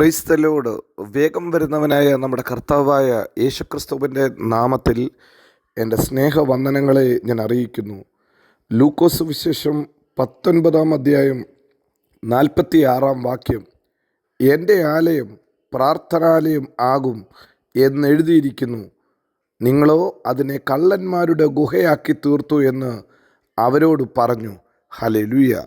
ക്രൈസ്തലോട് വേഗം വരുന്നവനായ നമ്മുടെ കർത്താവായ യേശുക്രിസ്തുവിന്റെ നാമത്തിൽ എന്റെ സ്നേഹവന്ദനങ്ങളെ ഞാൻ അറിയിക്കുന്നു. ലൂക്കോസ് വിശേഷം പത്തൊൻപതാം അധ്യായം നാൽപ്പത്തി ആറാം വാക്യം. എന്റെ ആലയം പ്രാർത്ഥനാലയം ആകും എന്നെഴുതിയിരിക്കുന്നു നിങ്ങളോ അതിനെ കള്ളന്മാരുടെ ഗുഹയാക്കി തീർത്തു എന്ന് അവരോട് പറഞ്ഞു. ഹലെലുയ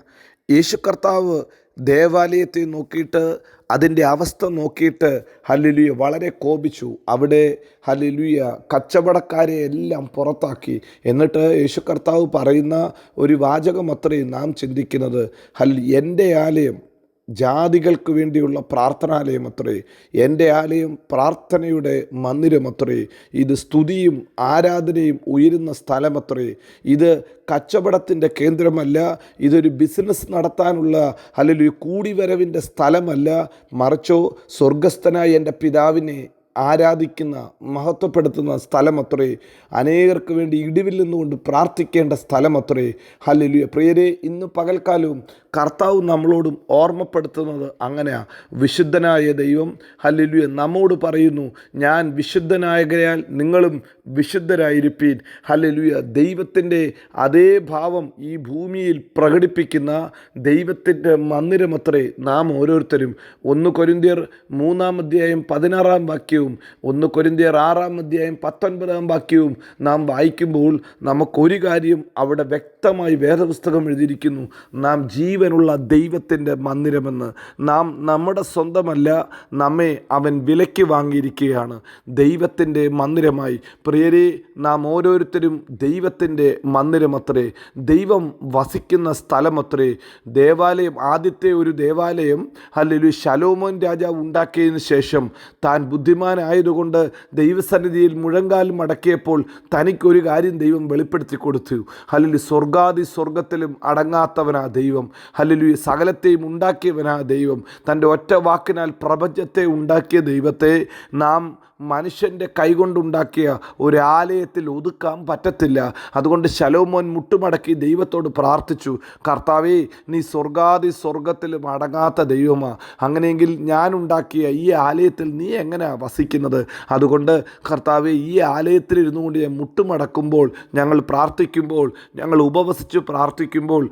യേശു കർത്താവ് ദേവാലയത്തെ നോക്കിയിട്ട് അതിന്റെ അവസ്ഥ നോക്കിയിട്ട് ഹല്ലുലിയ വളരെ കോപിച്ചു. അവിടെ ഹല്ലുലിയ കച്ചവടക്കാരെ എല്ലാം പുറത്താക്കി. എന്നിട്ട് യേശു കർത്താവ് പറയുന്ന ഒരു വാചകം അത്രയും നാം ചിന്തിക്കുന്നത് ഹൽ എന്റെ ആലയം ജാതികൾക്ക് വേണ്ടിയുള്ള പ്രാർത്ഥനാലയം അത്രേ എന്റെ ആലയം പ്രാർത്ഥനയുടെ മന്ദിരം അത്രേ ഇത് സ്തുതിയും ആരാധനയും ഉയരുന്ന സ്ഥലമത്രേ ഇത് കച്ചവടത്തിന്റെ കേന്ദ്രമല്ല ഇതൊരു ബിസിനസ് നടത്താനുള്ള അല്ലെങ്കിൽ ഒരു കൂടിവരവിന്റെ സ്ഥലമല്ല മറിച്ചോ സ്വർഗസ്ഥനായ എന്റെ പിതാവിനെ ആരാധിക്കുന്ന മഹത്വപ്പെടുത്തുന്ന സ്ഥലമത്രേ അനേകർക്ക് വേണ്ടി ഇടിവിൽ നിന്നുകൊണ്ട് പ്രാർത്ഥിക്കേണ്ട സ്ഥലമത്രേ ഹല്ലുയ പ്രിയരെ ഇന്ന് പകൽക്കാലവും കർത്താവ് നമ്മളോടും ഓർമ്മപ്പെടുത്തുന്നത് അങ്ങനെയാണ് വിശുദ്ധനായ ദൈവം ഹല്ലുയ നമ്മോട് പറയുന്നു ഞാൻ വിശുദ്ധനായകയാൽ നിങ്ങളും വിശുദ്ധരായിരിപ്പീൻ. ഹല്ലുയ ദൈവത്തിന്റെ അതേ ഭാവം ഈ ഭൂമിയിൽ പ്രകടിപ്പിക്കുന്ന ദൈവത്തിന്റെ മന്ദിരമത്രേ നാം ഓരോരുത്തരും. ഒന്ന് കൊരിന്തിയർ മൂന്നാം അധ്യായം പതിനാറാം വാക്യവും ഒന്ന് കൊരിന്തിയർ ആറാം അധ്യായം പത്തൊൻപതാം വാക്യവും നാം വായിക്കുമ്പോൾ നമുക്കൊരു കാര്യം അവിടെ വ്യക്തമായി വേദപുസ്തകം എഴുതിയിരിക്കുന്നു. നാം ജീവനുള്ള ദൈവത്തിന്റെ മന്ദിരമെന്ന് നാം നമ്മുടെ സ്വന്തമല്ല നമ്മെ അവൻ വിലയ്ക്ക് വാങ്ങിയിരിക്കുകയാണ്. ദൈവത്തിന്റെ മന്ദിരമായി. പ്രിയരെ നാം ഓരോരുത്തരും ദൈവത്തിന്റെ മന്ദിരമത്രേ ദൈവം വസിക്കുന്ന സ്ഥലമത്രേ. ദേവാലയം ആദ്യത്തെ ഒരു ദേവാലയം അല്ലെങ്കിൽ ശലോമോൻ രാജാവ് ഉണ്ടാക്കിയതിന് ശേഷം താൻ ബുദ്ധിമാനായതുകൊണ്ട് ദൈവസന്നിധിയിൽ മുഴങ്കാൽ മടക്കിയപ്പോൾ തനിക്കൊരു കാര്യം ദൈവം വെളിപ്പെടുത്തി കൊടുത്തു. അല്ലെങ്കിൽ സ്വർഗാദി സ്വർഗത്തിലും അടങ്ങാത്തവനാ ദൈവം. അല്ലെങ്കിൽ സകലത്തെയും ഉണ്ടാക്കിയവനാ ദൈവം. തന്റെ ഒറ്റ വാക്കിനാൽ പ്രപഞ്ചത്തെ ഉണ്ടാക്കിയ ദൈവത്തെ നാം മനുഷ്യന്റെ കൈകൊണ്ടുണ്ടാക്കിയ ഒരു ആലയത്തിൽ ഒതുക്കാൻ പറ്റത്തില്ല. അതുകൊണ്ട് ശലോമോൻ മുട്ടുമടക്കി ദൈവത്തോട് പ്രാർത്ഥിച്ചു. കർത്താവേ നീ സ്വർഗാതി സ്വർഗത്തിലും അടങ്ങാത്ത ദൈവമാ. അങ്ങനെയെങ്കിൽ ഞാൻ ഉണ്ടാക്കിയ ഈ ആലയത്തിൽ നീ എങ്ങനെയാണ് വസിക്കുന്നത്? അതുകൊണ്ട് കർത്താവെ ഈ ആലയത്തിൽ ഇരുന്നു കൊണ്ട് ഞാൻ മുട്ടുമടക്കുമ്പോൾ ഞങ്ങൾ പ്രാർത്ഥിക്കുമ്പോൾ ഞങ്ങൾ ഉപവസിച്ച് പ്രാർത്ഥിക്കുമ്പോൾ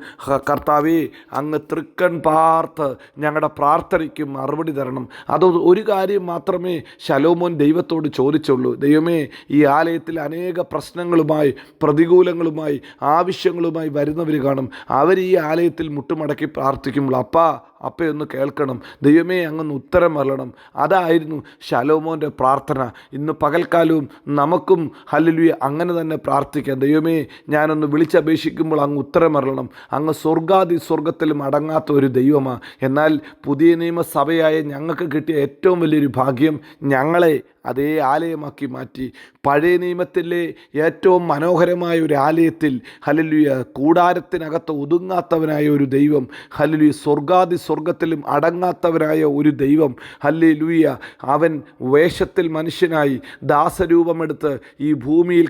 കർത്താവെ അങ്ങ് തൃക്കൺ പാർത്ത് ഞങ്ങളുടെ പ്രാർത്ഥനയ്ക്ക് മറുപടി തരണം. അത് ഒരു കാര്യം മാത്രമേ ശലോമോൻ ദൈവത്തോട് ചോദിച്ചുള്ളൂ ദൈവമേ ഈ ആലയത്തിൽ അനേക പ്രശ്നങ്ങളുമായി പ്രതികൂലങ്ങളുമായി ആവശ്യങ്ങളുമായി വരുന്നവർ കാണും. അവർ ഈ ആലയത്തിൽ മുട്ടുമടക്കി പ്രാർത്ഥിക്കുമ്പോൾ അപ്പാ അപ്പയൊന്ന് കേൾക്കണം. ദൈവമേ അങ്ങൊന്ന് ഉത്തരം അറിയണം അതായിരുന്നു ശലോമോന്റെ പ്രാർത്ഥന. ഇന്ന് പകൽക്കാലവും നമുക്കും ഹല്ലുയ അങ്ങനെ തന്നെ പ്രാർത്ഥിക്കാം. ദൈവമേ ഞാനൊന്ന് വിളിച്ചപേക്ഷിക്കുമ്പോൾ അങ്ങ് ഉത്തരം അറിയണം അങ്ങ് സ്വർഗാതി സ്വർഗത്തിലും അടങ്ങാത്ത ഒരു ദൈവമാണ് എന്നാൽ പുതിയ നിയമസഭയായ ഞങ്ങൾക്ക് കിട്ടിയ ഏറ്റവും വലിയൊരു ഭാഗ്യം ഞങ്ങളെ അതേ ആലയമാക്കി മാറ്റി. പഴയ നിയമത്തിലെ ഏറ്റവും മനോഹരമായ ഒരു ആലയത്തിൽ ഹലലുയ കൂടാരത്തിനകത്ത് ഒതുങ്ങാത്തവനായ ഒരു ദൈവം ഹലലുയ സ്വർഗാദി സ്വർഗത്തിലും അടങ്ങാത്തവരായ ഒരു ദൈവം. ഹല്ലേ ഹല്ലേലൂയ. അവൻ വേഷത്തിൽ മനുഷ്യനായി ദാസരൂപമെടുത്ത് ഈ ഭൂമിയിൽ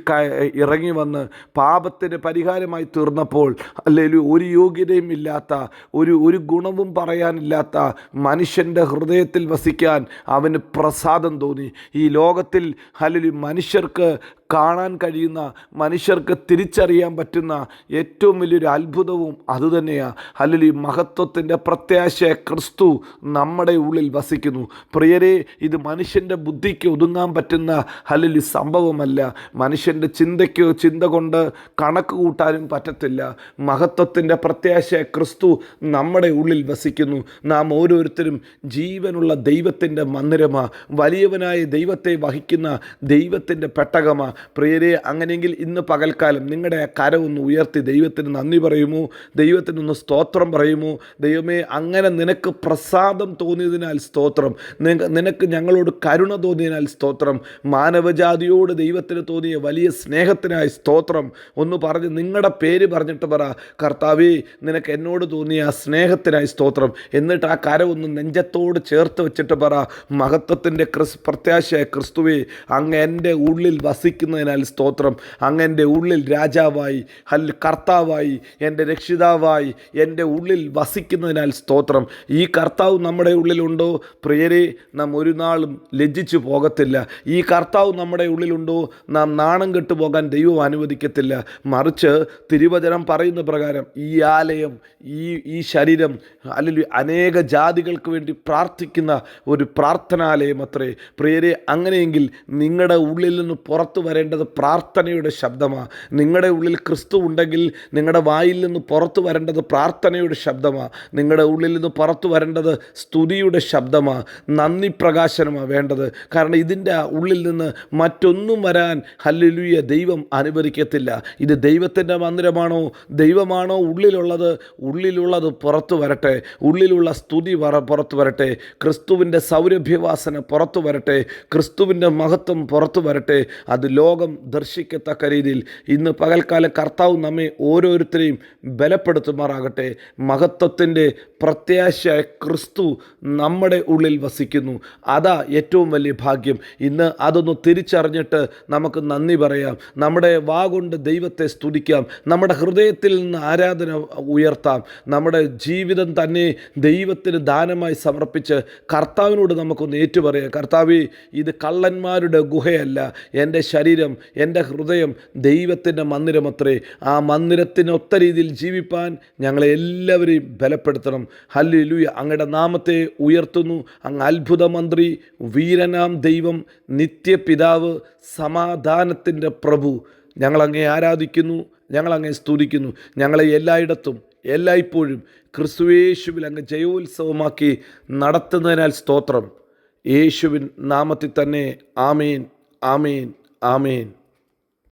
ഇറങ്ങി വന്ന് പാപത്തിന് പരിഹാരമായി തീർന്നപ്പോൾ അല്ലെങ്കിൽ ഒരു യോഗ്യതയും ഇല്ലാത്ത ഒരു ഒരു ഗുണവും പറയാനില്ലാത്ത മനുഷ്യന്റെ ഹൃദയത്തിൽ വസിക്കാൻ അവന് പ്രസാദം തോന്നി. ഈ ലോകത്തിൽ അല്ലെങ്കിൽ മനുഷ്യർക്ക് കാണാൻ കഴിയുന്ന മനുഷ്യർക്ക് തിരിച്ചറിയാൻ പറ്റുന്ന ഏറ്റവും വലിയൊരു അത്ഭുതവും അതുതന്നെയാണ് അല്ലെങ്കിൽ ഈ മഹത്വത്തിന്റെ പ്രത്യാശയ ക്രിസ്തു നമ്മുടെ ഉള്ളിൽ വസിക്കുന്നു. പ്രിയരെ ഇത് മനുഷ്യന്റെ ബുദ്ധിക്ക് ഒതുങ്ങാൻ പറ്റുന്ന അല്ലെങ്കിൽ സംഭവമല്ല. മനുഷ്യന്റെ ചിന്തയ്ക്കോ ചിന്ത കൊണ്ട് കണക്ക് കൂട്ടാനും പറ്റത്തില്ല. മഹത്വത്തിന്റെ പ്രത്യാശയ ക്രിസ്തു നമ്മുടെ ഉള്ളിൽ വസിക്കുന്നു. നാം ഓരോരുത്തരും ജീവനുള്ള ദൈവത്തിന്റെ മന്ദിരമാണ് വലിയവനായ ദൈവത്തെ വഹിക്കുന്ന ദൈവത്തിന്റെ പെട്ടകമാ. പ്രിയരെ അങ്ങനെയെങ്കിൽ ഇന്ന് പകൽക്കാലം നിങ്ങളുടെ കര ഒന്ന് ഉയർത്തി ദൈവത്തിന് നന്ദി പറയുമോ. ദൈവത്തിനൊന്ന് സ്തോത്രം പറയുമോ. ദൈവമേ അങ്ങനെ നിനക്ക് പ്രസാദം തോന്നിയതിനാൽ സ്തോത്രം. നിനക്ക് ഞങ്ങളോട് കരുണ തോന്നിയതിനാൽ സ്തോത്രം. മാനവജാതിയോട് ദൈവത്തിന് തോന്നിയ വലിയ സ്നേഹത്തിനായി സ്തോത്രം. ഒന്ന് പറഞ്ഞ് നിങ്ങളുടെ പേര് പറഞ്ഞിട്ട് പറ. കർത്താവേ നിനക്ക് എന്നോട് തോന്നിയ ആ സ്നേഹത്തിനായി സ്തോത്രം. എന്നിട്ട് ആ കര ഒന്ന് നെഞ്ചത്തോട് ചേർത്ത് വെച്ചിട്ട് പറ. മഹത്വത്തിന്റെ ക്രിസ് പ്രത്യാശയായ ക്രിസ്തുവേ അങ്ങ് എന്റെ ഉള്ളിൽ വസിക്കുന്ന നടത്തുന്നതിനാൽ സ്തോത്രം. അങ്ങ് എന്റെ ഉള്ളിൽ രാജാവായി അല്ല കർത്താവായി എന്റെ രക്ഷിതാവായി എന്റെ ഉള്ളിൽ വസിക്കുന്നതിനാൽ സ്തോത്രം. ഈ കർത്താവ് നമ്മുടെ ഉള്ളിലുണ്ടോ? പ്രിയരെ നാം ഒരു നാളും ലജ്ജിച്ചു പോകത്തില്ല. ഈ കർത്താവ് നമ്മുടെ ഉള്ളിലുണ്ടോ? നാം നാണം കെട്ടു പോകാൻ ദൈവം അനുവദിക്കത്തില്ല. മറിച്ച് തിരുവചനം പറയുന്ന പ്രകാരം ഈ ആലയം ഈ ഈ ശരീരം അല്ലെങ്കിൽ അനേക ജാതികൾക്ക് വേണ്ടി പ്രാർത്ഥിക്കുന്ന ഒരു പ്രാർത്ഥനാലയം അത്രേ. പ്രിയരെ അങ്ങനെയെങ്കിൽ നിങ്ങളുടെ ഉള്ളിൽ നിന്ന് പുറത്തു വരേണ്ടത് പ്രാർത്ഥനയുടെ ശബ്ദമാണ് നിങ്ങളുടെ ഉള്ളിൽ ക്രിസ്തു ഉണ്ടെങ്കിൽ നിങ്ങളുടെ വായിൽ നിന്ന് പുറത്തു വരേണ്ടത് പ്രാർത്ഥനയുടെ ശബ്ദമാണ് നിങ്ങളുടെ ഉള്ളിൽ നിന്ന് പുറത്തു വരേണ്ടത് സ്തുതിയുടെ ശബ്ദമാണ് നന്ദി പ്രകാശനമാണ് വേണ്ടത്. കാരണം ഇതിന്റെ ഉള്ളിൽ നിന്ന് മറ്റൊന്നും വരാൻ ഹല്ലുലുയ ദൈവം അനുവദിക്കത്തില്ല. ഇത് ദൈവത്തിന്റെ മന്ദിരമാണോ? ദൈവമാണോ ഉള്ളിലുള്ളത്? ഉള്ളിലുള്ളത് പുറത്തു വരട്ടെ. ഉള്ളിലുള്ള സ്തുതി വര പുറത്തു വരട്ടെ. ക്രിസ്തുവിന്റെ സൗരഭ്യവാസന പുറത്തു വരട്ടെ. ക്രിസ്തുവിന്റെ മഹത്വം പുറത്തു വരട്ടെ. അത് ലോകം ദർശിക്കത്തക്ക രീതിയിൽ ഇന്ന് പകൽക്കാല കർത്താവ് നമ്മെ ഓരോരുത്തരെയും ബലപ്പെടുത്തുമാറാകട്ടെ. മഹത്വത്തിന്റെ പ്രത്യാശയായ ക്രിസ്തു നമ്മുടെ ഉള്ളിൽ വസിക്കുന്നു. അതാ ഏറ്റവും വലിയ ഭാഗ്യം. ഇന്ന് അതൊന്ന് തിരിച്ചറിഞ്ഞിട്ട് നമുക്ക് നന്ദി പറയാം. നമ്മുടെ വാ കൊണ്ട് ദൈവത്തെ സ്തുതിക്കാം. നമ്മുടെ ഹൃദയത്തിൽ നിന്ന് ആരാധന ഉയർത്താം. നമ്മുടെ ജീവിതം തന്നെ ദൈവത്തിന് ദാനമായി സമർപ്പിച്ച് കർത്താവിനോട് നമുക്കൊന്ന് ഏറ്റുപറയാം. കർത്താവ് ഇത് കള്ളന്മാരുടെ ഗുഹയല്ല. എന്റെ ശരീരം എന്റെ ഹൃദയം ദൈവത്തിന്റെ മന്ദിരമത്രേ. ആ മന്ദിരത്തിനൊത്ത രീതിയിൽ ജീവിപ്പാൻ ഞങ്ങളെ എല്ലാവരെയും ബലപ്പെടുത്തണം. ഹല്ലുയ അങ്ങയുടെ നാമത്തെ ഉയർത്തുന്നു. അങ്ങ് അത്ഭുത മന്ത്രി വീരനാം ദൈവം നിത്യപിതാവ് സമാധാനത്തിന്റെ പ്രഭു. ഞങ്ങളങ്ങേ ആരാധിക്കുന്നു ഞങ്ങളങ്ങേ സ്തുതിക്കുന്നു. ഞങ്ങളെ എല്ലായിടത്തും എല്ലായ്പ്പോഴും ക്രിസ്തുവേശുവിൽ അങ്ങ് ജയോത്സവമാക്കി നടത്തുന്നതിനാൽ സ്തോത്രം. യേശുവിൻ നാമത്തിൽ തന്നെ ആമേൻ ആമേൻ. ആമേൻ